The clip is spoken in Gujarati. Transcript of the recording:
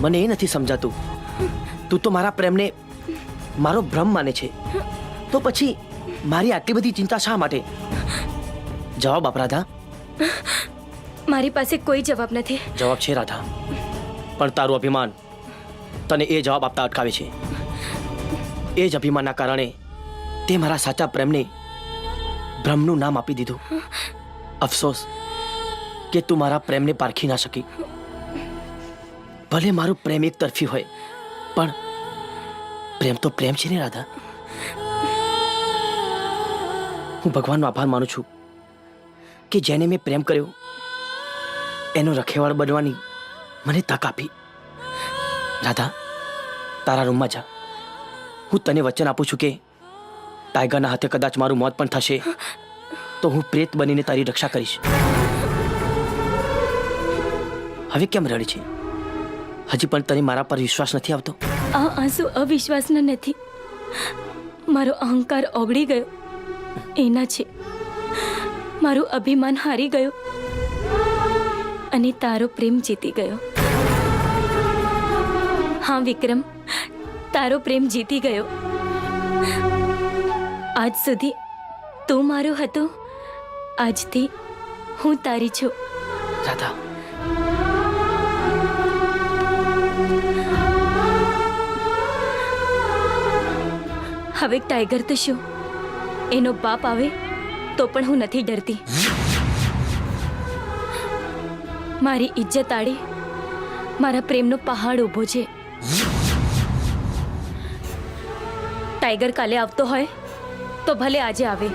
મને એ નથી સમજાતું. તું તો મારા પ્રેમને મારો ભ્રમ માને છે. તો પછી મારી આટલી બધી ચિંતા શા માટે? જવાબ આપ રાધા. મારી પાસે કોઈ જવાબ નથી. જવાબ છે રાધા. પણ તારું અભિમાન તને એ જવાબ આપતા અટકાવે છે. એ જ અભિમાનના કારણે તે મારા સાચા પ્રેમને ભ્રમનું નામ આપી દીધું. અફસોસ કે તું મારા પ્રેમને પારખી ના શકી. ભલે મારું પ્રેમ એક તરફી હોય, પણ પ્રેમ તો પ્રેમ છે ને, રાધા. હું ભગવાનનો આભાર માનું છું કે જેને મેં પ્રેમ કર્યો, એનો રખેવાળ બનવાની મને તક આપી. રાધા, તારા રૂમમાં જા. હું તને વચન આપું છું કે ટાઈગરના હાથે કદાચ મારું મોત પણ થશે, તો હું પ્રેત બનીને તારી રક્ષા કરીશ. હવે કેમ રડે છે? હજી પણ તને મારા પર વિશ્વાસ નથી આવતો? આ આંસુ અવિશ્વાસના નથી. મારો અહંકાર ઓગળી ગયો. એના છે. મારું અભિમાન હારી ગયો. અને તારો પ્રેમ જીતી ગયો. હા વિક્રમ તારો પ્રેમ જીતી ગયો. આજ સુધી તું મારો હતો. આજથી હું તારી છું. રાધા. હવે ટાઈગર તો શું એનો બાપ આવે તો પણ હું નથી ડરતી. મારી ઇજ્જત આડે મારા પ્રેમનો પહાડ ઊભો છે. ટાઈગર કાલે આવતો હોય તો ભલે આજે આવે.